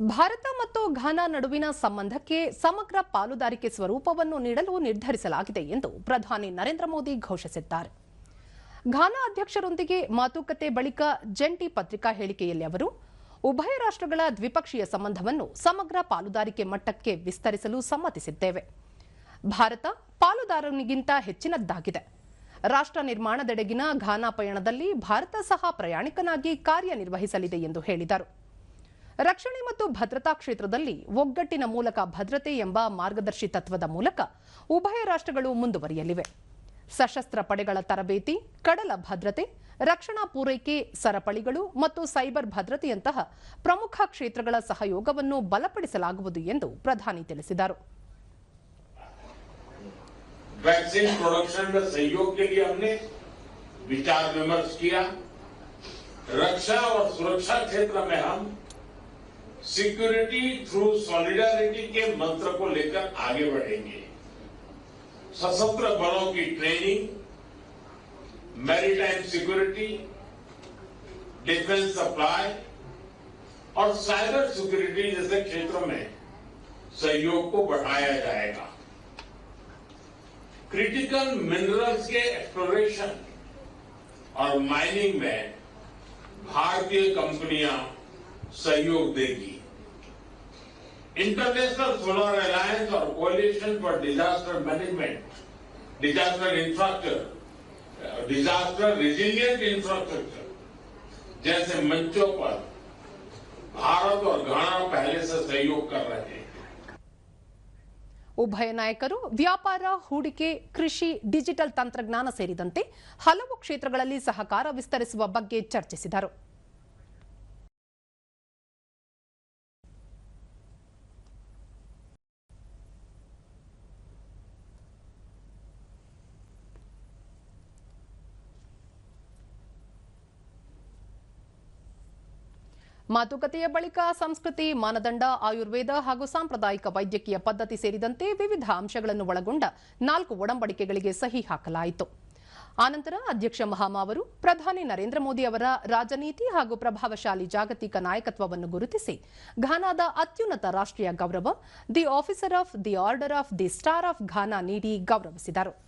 ಭಾರತ ಮತ್ತು ಘಾನಾ ನಡುವಿನ ಸಂಬಂಧಕ್ಕೆ ಸಮಗ್ರ ಪಾಲುದಾರಿಕೆ ಸ್ವರೂಪವನ್ನು ನೀಡಲು ನಿರ್ಧರಿಸಲಾಗಿದೆ ಎಂದು ಪ್ರಧಾನಿ ನರೇಂದ್ರ ಮೋದಿ ಘೋಷಿಸಿದ್ದಾರೆ. ಘಾನಾ ಅಧ್ಯಕ್ಷರೊಂದಿಗೆ ಮಾತುಕತೆ ಬಳಿಕ ಜಂಟಿ ಪತ್ರಿಕಾ ಹೇಳಿಕೆಯಲ್ಲಿ ಅವರು, ಉಭಯ ರಾಷ್ಟ್ರಗಳ ದ್ವಿಪಕ್ಷೀಯ ಸಂಬಂಧವನ್ನು ಸಮಗ್ರ ಪಾಲುದಾರಿಕೆ ಮಟ್ಟಕ್ಕೆ ವಿಸ್ತರಿಸಲು ಸಮ್ಮತಿಸಿದ್ದೇವೆ. ಭಾರತ ಪಾಲುದಾರನಿಗಿಂತ ಹೆಚ್ಚಿನದ್ದಾಗಿದೆ. ರಾಷ್ಟ್ರ ನಿರ್ಮಾಣದೆಡೆಗಿನ ಘಾನಾ ಪಯಣದಲ್ಲಿ ಭಾರತ ಸಹ ಪ್ರಯಾಣಿಕನಾಗಿ ಕಾರ್ಯನಿರ್ವಹಿಸಲಿದೆ ಎಂದು ಹೇಳಿದರು. ರಕ್ಷಣೆ ಮತ್ತು ಭದ್ರತಾ ಕ್ಷೇತ್ರದಲ್ಲಿ ಒಗ್ಗಟ್ಟಿನ ಮೂಲಕ ಭದ್ರತೆ ಎಂಬ ಮಾರ್ಗದರ್ಶಿ ತತ್ವದ ಮೂಲಕ ಉಭಯ ರಾಷ್ಟ್ರಗಳು ಮುಂದುವರಿಯಲಿವೆ ಸಶಸ್ತ್ರ ಪಡೆಗಳ ತರಬೇತಿ ಕಡಲ ಭದ್ರತೆ ರಕ್ಷಣಾ ಪೂರೈಕೆ ಸರಪಳಿಗಳು ಮತ್ತು ಸೈಬರ್ ಭದ್ರತೆಯಂತಹ ಪ್ರಮುಖ ಕ್ಷೇತ್ರಗಳ ಸಹಯೋಗವನ್ನು ಬಲಪಡಿಸಲಾಗುವುದು ಎಂದು ಪ್ರಧಾನಿ ತಿಳಿಸಿದರು वैक्सीन प्रोडक्शन में सहयोग के लिए हमने विचार विमर्श किया रक्षा और सुरक्षा क्षेत्र में हम सिक्योरिटी थ्रू सॉलिडारिटी के मंत्र को लेकर आगे बढ़ेंगे। सशस्त्र बलों की training, maritime security, defence supply और साइबर सिक्योरिटी जैसे क्षेत्रों में सहयोग को बढ़ाया जाएगा। क्रिटिकल मिनरल्स के एक्सप्लोरेशन और माइनिंग में भारतीय कंपनियाँ सहयोग देगी। इंटरनेशनल सोलर अलायंस और coalition for disaster management disaster infrastructure disaster resilient infrastructure जैसे मंचों पर भारत और घाना पहले से सहयोग कर रहे हैं ಉಭಯ ನಾಯಕರು ವ್ಯಾಪಾರ ಹೂಡಿಕೆ ಕೃಷಿ ಡಿಜಿಟಲ್ ತಂತ್ರಜ್ಞಾನ ಸೇರಿದಂತೆ ಹಲವು ಕ್ಷೇತ್ರಗಳಲ್ಲಿ ಸಹಕಾರ ವಿಸ್ತರಿಸುವ ಬಗ್ಗೆ ಚರ್ಚಿಸಿದರು ಮಾತುಕತೆಯ ಬಳಿಕ ಸಂಸ್ಕೃತಿ, ಮಾನದಂಡ, ಆಯುರ್ವೇದ ಹಾಗೂ ಸಾಂಪ್ರದಾಯಿಕ ವೈದ್ಯಕೀಯ ಪದ್ಧತಿ ಸೇರಿದಂತೆ ವಿವಿಧ ಅಂಶಗಳನ್ನು ಒಳಗೊಂಡ ನಾಲ್ಕು ಒಡಂಬಡಿಕೆಗಳಿಗೆ ಸಹಿ ಹಾಕಲಾಯಿತು. ಆನಂತರ ಅಧ್ಯಕ್ಷ ಮಹಾಮಾ ಅವರು ಪ್ರಧಾನಿ ನರೇಂದ್ರ ಮೋದಿ ಅವರ ರಾಜನೀತಿ ಹಾಗೂ ಪ್ರಭಾವಶಾಲಿ ಜಾಗತಿಕ ನಾಯಕತ್ವವನ್ನು ಗುರುತಿಸಿ ಘಾನಾದ ಅತ್ಯುನ್ನತ ರಾಷ್ಟ್ರೀಯ ಗೌರವ, the Officer of the Order of the Star of Ghana ನೀಡಿ ಗೌರವಿಸಿದರು.